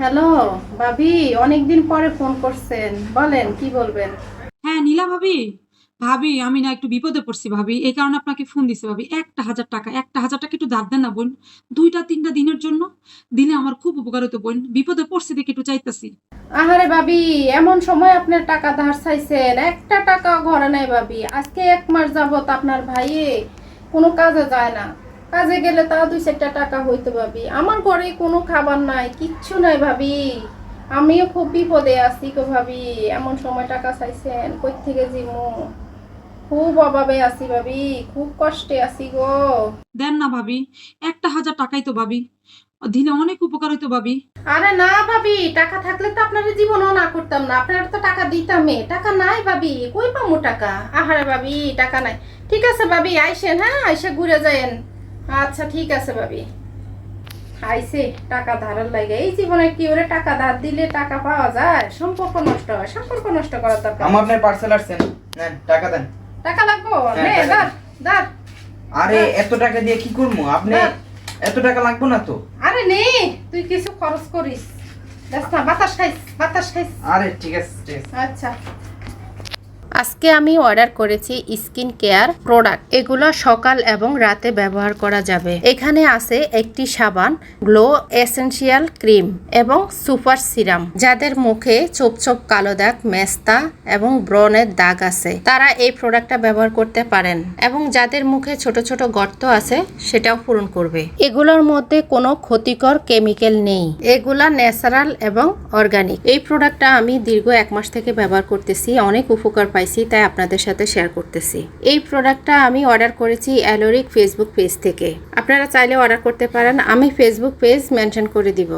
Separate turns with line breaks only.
Hello ভাবি অনেকদিন পরে ফোন করছেন। বলেন কি বলবেন?
হ্যাঁ নীলা ভাবি। ভাবি আমি না একটু বিপদে পড়ছি ভাবি। এই কারণে আপনাকে ফোন দিছে ভাবি। একটা হাজার টাকা একটা হাজার টাকা একটু ধার দেন না বোন। দুইটা তিনটা দিনের জন্য দিলে আমার খুব উপকার হতো বোন। বিপদে পড়ছি দেখে একটু চাইতেছি।
আহারে ভাবি এমন সময় আপনার টাকা ধার চাইছেন। একটা টাকা ঘরে নাই ভাবি। আজকে এক মাস যাবত আপনার ভাইয়ে কোনো কাজে যায় না। কাজে গেলে তা দুই চারটা টাকা হইতো ভাবি। আমার ঘরে কোনো খাবার নাই কিচ্ছু নাই ভাবি। আমিও খুব বিপদে আছি গো ভাবি। এমন সময় টাকা চাইছেন কই থেকে জিমু? খুব অভাবে আছি ভাবি খুব কষ্টে আছি গো।
দেন না ভাবি একটা হাজার টাকাই তো ভাবি। দিলে অনেক উপকার হইতো ভাবি।
আরে না ভাবি টাকা থাকলে তো আপনার জীবনও না করতাম না। আপনার তো টাকা দিতামে। টাকা নাই ভাবি কই পামু টাকা? আহারে ভাবি টাকা নাই। ঠিক আছে ভাবি আইসেন হ্যাঁ? আইসে ঘুরে যায়েন। আচ্ছা ঠিক আছে ভাবি। আইসে টাকা ধারের লাগে। এই জীবনে কি ওরে টাকা ধার দিলে টাকা পাওয়া যায়? সম্পর্ক নষ্ট হয় সম্পর্ক নষ্ট করার দরকার
আমার আপনার পার্সেল আসছেন নেন টাকা দেন।
টাকা লাগবো?
হ্যাঁ,
নে দার দার
আরে এত টাকা দিয়ে কি করব? আপনি এত টাকা লাগবে না তো?
আরে নে তুই কিছু খরচ করিস। বাতাস খাইস বাতাস খাইস।
আরে ঠিক আছে ঠিক আছে।
আচ্ছা। আজকে আমি অর্ডার করেছি স্কিন কেয়ার প্রোডাক্ট। এগুলো সকাল এবং রাতে ব্যবহার করা যাবে। এখানে আছে একটি সাবান, গ্লো এসেনশিয়াল ক্রিম এবং সুপার সিরাম। যাদের মুখে চোপ চোপ কালো দাগ, মেস্তা এবং ব্রনের দাগ আছে, তারা এই প্রোডাক্টটা ব্যবহার করতে পারেন এবং যাদের মুখে ছোট ছোট গর্ত আছে, সেটাও পূরণ করবে। এগুলোর মধ্যে কোনো ক্ষতিকর কেমিক্যাল নেই। এগুলা ন্যাচারাল এবং অর্গানিক। এই প্রোডাক্টটা আমি দীর্ঘ এক মাস থেকে ব্যবহার করতেছি, অনেক উপকার পাইছি তাই আপনাদের সাথে শেয়ার করতেছি। এই প্রোডাক্টটা আমি অর্ডার করেছি অ্যালোরিক ফেসবুক পেজ থেকে। আপনারা চাইলে অর্ডার করতে পারেন, আমি ফেসবুক পেজ মেনশন করে দিব।